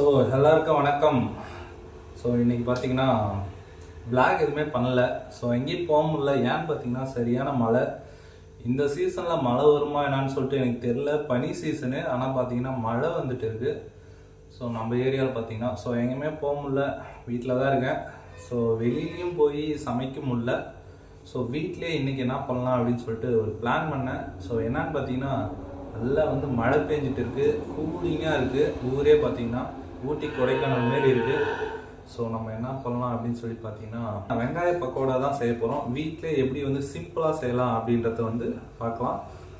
So எல்லாருக்கும் வணக்கம். So இன்றைக்கி பார்த்தீங்கன்னா பிளாக் எதுவுமே பண்ணலை. ஸோ எங்கேயும் போக முடியல. ஏன்னு பார்த்தீங்கன்னா சரியான மழை. இந்த சீசனில் மழை வருமா என்னான்னு சொல்லிட்டு எனக்கு தெரில பனி சீசனு ஆனால் பார்த்தீங்கன்னா மழை வந்துட்டு இருக்குது ஸோ நம்ம ஏரியாவில் பார்த்தீங்கன்னா ஸோ எங்கேயுமே போக முடில வீட்டில் தான் இருக்கேன். ஸோ வெளியிலையும் போய் சமைக்க முடில ஸோ வீட்டிலே இன்னைக்கு என்ன பண்ணலாம் அப்படின்னு சொல்லிட்டு ஒரு பிளான் பண்ணேன். ஸோ என்னன்னு பார்த்தீங்கன்னா நல்லா வந்து மழை பெஞ்சிட்டு இருக்குது கூலிங்காக இருக்குது ஊரே பார்த்தீங்கன்னா ஊட்டி கொடைக்கானல் மாரி இருக்கு. ஸோ நம்ம என்ன பண்ணலாம் அப்படின்னு சொல்லி பார்த்தீங்கன்னா வெங்காய பக்கோடா தான் செய்ய போகிறோம் வீட்டிலே எப்படி வந்து சிம்பிளாக செய்யலாம் அப்படின்றத வந்து பார்க்கலாம்.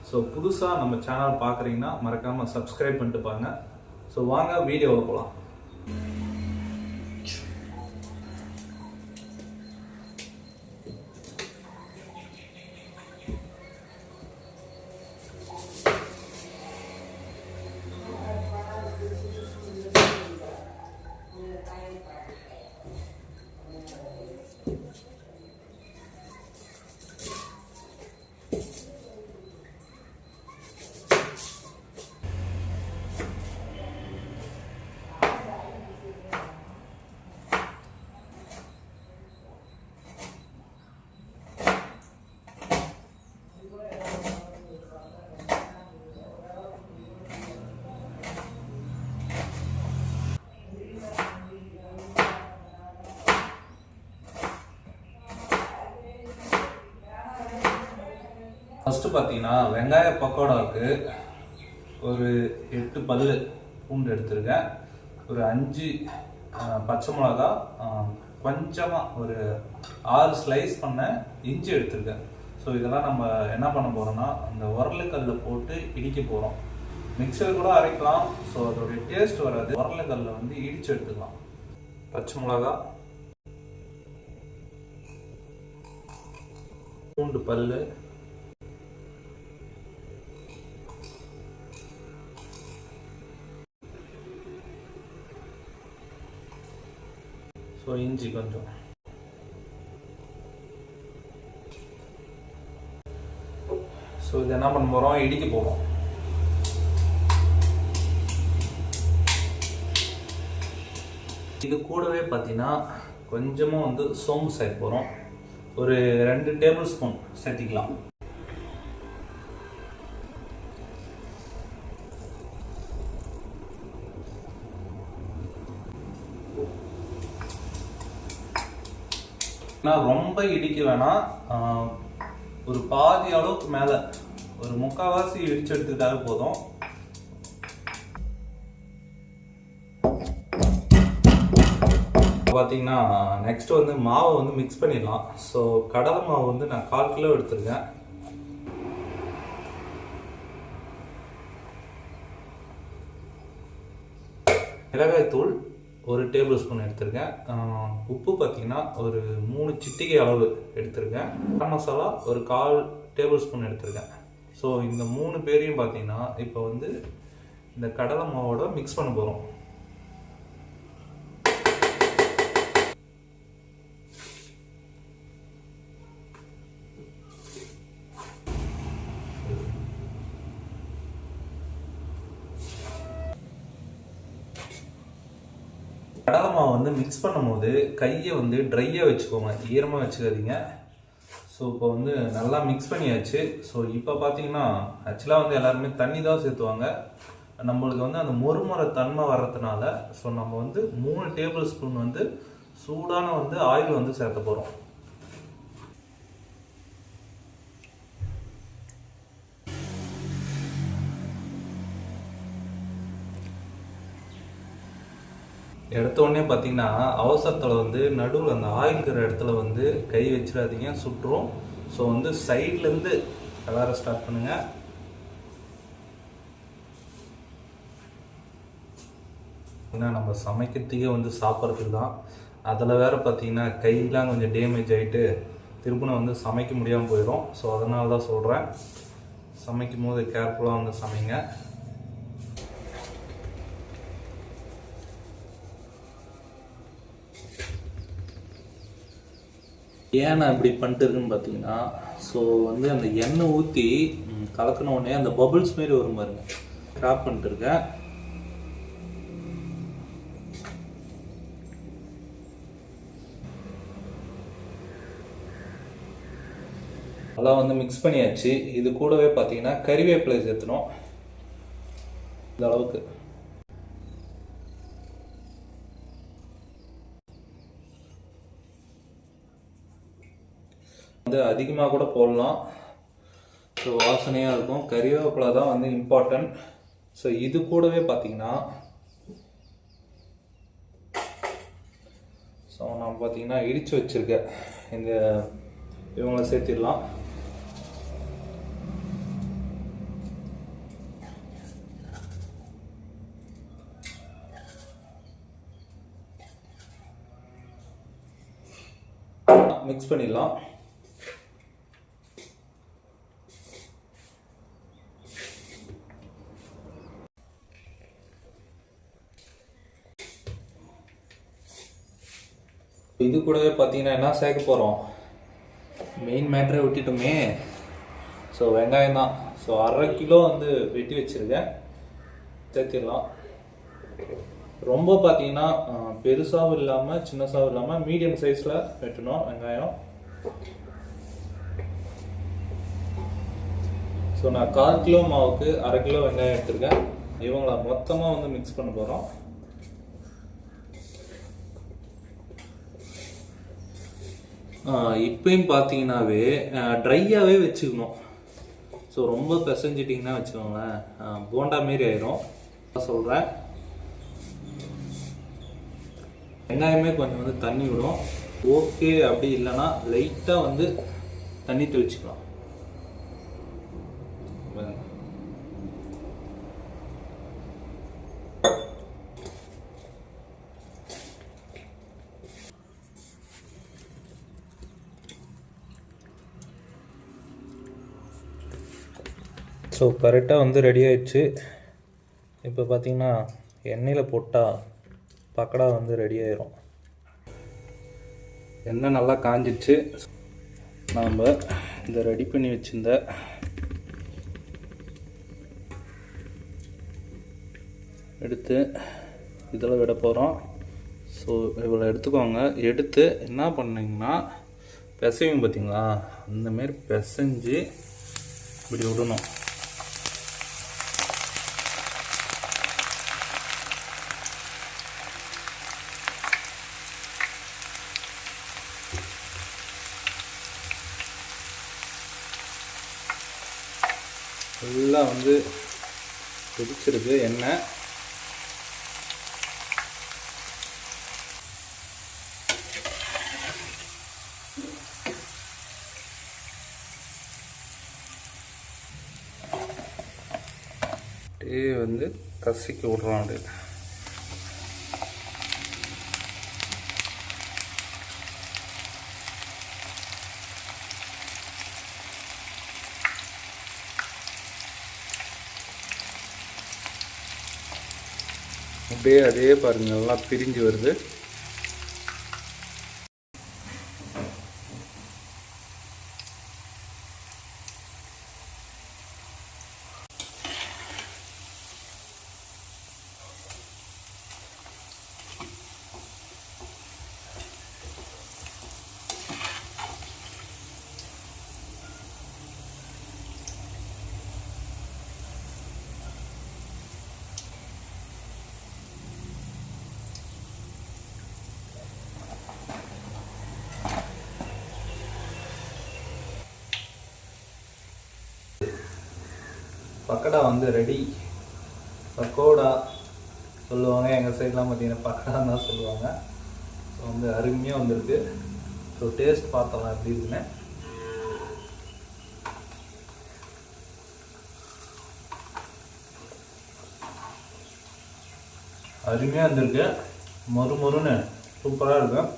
ஸோ புதுசாக நம்ம சேனல் பார்க்குறீங்கன்னா மறக்காமல் சப்ஸ்கிரைப் பண்ணிட்டு பாருங்க. ஸோ வாங்க வீடியோவில் போகலாம் ஃபஸ்ட்டு பார்த்தீங்கன்னா வெங்காய பக்கோடாவுக்கு ஒரு எட்டு பல் பூண்டு எடுத்திருக்கேன். ஒரு அஞ்சு பச்சை மிளகா கொஞ்சமாக ஒரு ஆறு ஸ்லைஸ் பண்ண இஞ்சி எடுத்திருக்கேன். ஸோ இதெல்லாம் நம்ம என்ன பண்ண போகிறோம்னா அந்த உரலுக்கல்ல போட்டு இடிக்க போகிறோம் மிக்சர் கூட அரைக்கலாம். ஸோ அதோடைய டேஸ்ட் வராது. உரலுக்கல்ல வந்து இடிச்சு எடுத்துக்கலாம். பச்சை மிளகா பூண்டு பல்லு ஸோ இஞ்சி கொஞ்சம் ஸோ இது என்ன பண்ண போகிறோம் இடிக்க போகிறோம் இது கூடவே பார்த்தீங்கன்னா கொஞ்சமாக வந்து சோம்பு சேர்க்க போகிறோம் ஒரு ரெண்டு டேபிள் ஸ்பூன் சேர்த்திக்கலாம் நான் ரொம்ப இடிக்க வேணாம். ஒரு பாதி அளவுக்கு மேலே ஒரு முக்கால்வாசி இடிச்சு எடுத்துக்கிட்டாலே போதும். பார்த்தீங்கன்னா நெக்ஸ்ட் வந்து மாவை வந்து மிக்ஸ் பண்ணிடலாம். ஸோ கடலை மாவு வந்து நான் கால் கிலோ எடுத்திருக்கேன். மிளகாய் தூள் ஒரு டேபிள் ஸ்பூன் எடுத்திருக்கேன். உப்பு பார்த்தீங்கன்னா ஒரு மூணு சிட்டிகை அளவு எடுத்திருக்கேன். கரம் மசாலா ஒரு கால் டேபிள் ஸ்பூன் எடுத்திருக்கேன். ஸோ இந்த மூணு பேரையும் பார்த்தீங்கன்னா இப்போ வந்து இந்த கடலை மாவோட மிக்ஸ் பண்ண போகிறோம் கடலை மாவு வந்து மிக்ஸ் பண்ணும்போது கையை வந்து ட்ரையாக வச்சுக்கோங்க. ஈரமாக வச்சுக்காதீங்க. ஸோ இப்போ வந்து நல்லா மிக்ஸ் பண்ணியாச்சு. ஸோ இப்போ பார்த்தீங்கன்னா ஆக்சுவலாக வந்து எல்லாருமே தண்ணி தான் சேர்த்துவாங்க. நம்மளுக்கு வந்து அந்த மொறுமொர தன்மை வர்றதுனால ஸோ நம்ம வந்து மூணு டேபிள் ஸ்பூன் வந்து சூடான வந்து ஆயில் வந்து சேர்த்த போகிறோம் எடுத்த உடனே பார்த்தீங்கன்னா அவசரத்தில் வந்து நடுவில் அந்த ஆயில் இருக்கிற இடத்துல வந்து கை வச்சிடாதீங்க சுட்டுரும். ஸோ வந்து சைட்லேருந்து கலர ஸ்டார்ட் பண்ணுங்கள் ஏன்னா நம்ம சமைக்கிறதுக்கே வந்து சாப்பிட்றதுக்கு தான். அதில் வேறு பார்த்தீங்கன்னா கையெல்லாம் கொஞ்சம் டேமேஜ் ஆகிட்டு திருப்பின வந்து சமைக்க முடியாமல் போயிடும் ஸோ அதனால தான் சொல்கிறேன் சமைக்கும் போது கேர்ஃபுல்லாக வந்து சமைங்க. ஏன் அப்படி பண்ணிட்டு இருக்குன்னு பார்த்தீங்கன்னா ஸோ வந்து அந்த எண்ணெய் ஊற்றி கலக்கின உடனே அந்த பபுள்ஸ் மாரி வரும் பாருங்க. கிராப் பண்ணிட்டு இருக்கேன். அதெல்லாம் வந்து மிக்ஸ் பண்ணியாச்சு. இது கூடவே பார்த்தீங்கன்னா கறிவேப்பிலை சேர்த்தணும் இந்த அளவுக்கு. வந்து அதிகமாக கூட போடலாம். ஸோ வாசனையாக இருக்கும். கறிவேப்பிலை தான் வந்து இம்பார்ட்டன்ட் ஸோ இது கூடவே பார்த்தீங்கன்னா ஸோ நான் பார்த்தீங்கன்னா இடித்து வச்சுருக்கேன். இந்த இவங்களை சேர்த்திடலாம். மிக்ஸ் பண்ணிடலாம். இது கூடவே பார்த்தீங்கன்னா என்ன சேர்க்க போகிறோம் மெயின் மேட்ரே விட்டுட்டுமே. ஸோ வெங்காயம் தான். ஸோ அரை கிலோ வந்து வெட்டி வச்சுருக்கேன். சேர்த்திடலாம். ரொம்ப பார்த்தீங்கன்னா பெருசாகவும் இல்லாமல் சின்னசாகவும் இல்லாமல் மீடியம் சைஸில் வெட்டணும் வெங்காயம். ஸோ நான் கால் கிலோ மாவுக்கு அரை கிலோ வெங்காயம் எடுத்திருக்கேன். இவங்கள மொத்தமாக வந்து மிக்ஸ் பண்ண போகிறோம் இப்பயும் பார்த்தீங்கன்னாவே ட்ரையாகவே வச்சுக்கணும். ஸோ ரொம்ப பிசைஞ்சிட்டிங்கன்னா வச்சுக்கோங்களேன். போண்டா மாரி ஆயிரும். சொல்கிறேன் வெங்காயமே கொஞ்சம் வந்து தண்ணி விடும். ஓகே அப்படி இல்லைன்னா லைட்டாக வந்து தண்ணி தெளிச்சுக்கலாம். ஸோ கரெக்டாக வந்து ரெடி ஆயிடுச்சு. இப்போ பார்த்தீங்கன்னா எண்ணெயில் போட்டால் பக்கடா வந்து ரெடி ஆயிரும். எண்ணெய் நல்லா காஞ்சிச்சு. நாம் இந்த ரெடி பண்ணி வச்சிருந்த எடுத்து இதில் விட போகிறோம் ஸோ இவ்வளோ எடுத்துக்கோங்க. எடுத்து என்ன பண்ணிங்கன்னா பிசையும் பார்த்தீங்களா அந்த மாரி பிசைஞ்சு இப்படி விடணும். ஃபுல்லாக வந்து கொதிச்சிருக்கு எண்ணெய். அப்படியே வந்து கசிக்க விட்றோம் அப்படின்னு அப்படியே அதே பாருங்கள் நல்லா பிரிஞ்சு வருது. பக்கடா வந்து ரெடி பக்கோடா சொல்லுவாங்க. எங்கள் சைட்லாம் பார்த்தீங்கன்னா பக்கடான்னு தான் சொல்லுவாங்க. ஸோ வந்து அருமையாக வந்திருக்கு. ஸோ டேஸ்ட் பார்த்தலாம் எப்படி இருக்குன்னு. அருமையாக இருந்திருக்கு மறு மொறுன்னு சூப்பராக இருக்கும்.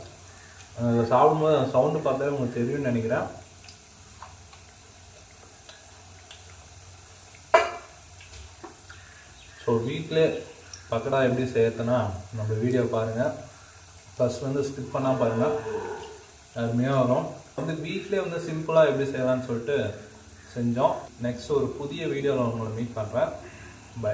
சாப்பிடும்போது சவுண்டு பார்த்தாலே உங்களுக்கு தெரியும்னு நினைக்கிறேன். ஸோ வீட்டிலே பக்கடா எப்படி செய்யறதுன்னா நம்ம வீடியோ பாருங்கள் ஃபஸ்ட் வந்து ஸ்கிப் பண்ணால் பாருங்கள் அருமையாக வரும். வந்து வீட்டிலே வந்து சிம்பிளாக எப்படி செய்யலாம்னு சொல்லிட்டு செஞ்சோம். நெக்ஸ்ட் ஒரு புதிய வீடியோவில் உங்களை மீட் பண்ணுறேன் பை